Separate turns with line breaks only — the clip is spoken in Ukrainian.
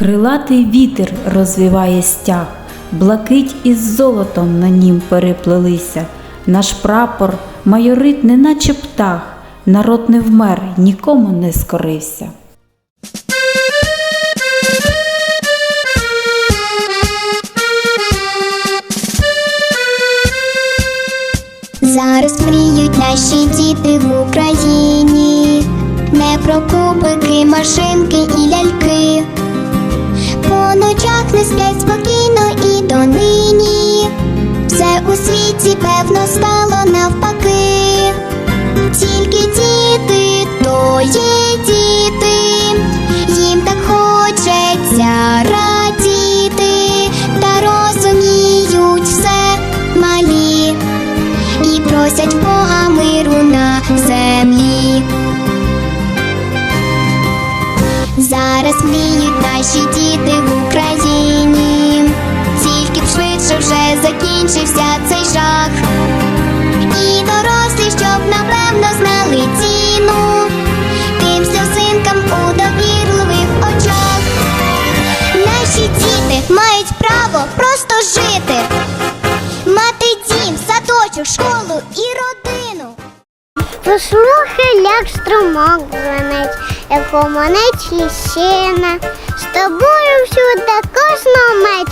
Крилатий вітер розвіває стяг, блакить із золотом на нім переплелися. Наш прапор майорить, неначе птах, народ не вмер, нікому не скорився.
Зараз мріють наші діти в Україні, не про кубики, машинки і ляльки. Світі певно стало навпаки. Тільки діти, то є діти, їм так хочеться радіти, та розуміють все малі і просять Бога миру на землі. Зараз мріють наші діти в Україні, тільки б швидше вже закінчився цей право просто жити, мати дім, садочок, школу і родину.
Послухай, як струмок дзвенить, як монець лісина. З тобою всюди кожну мить.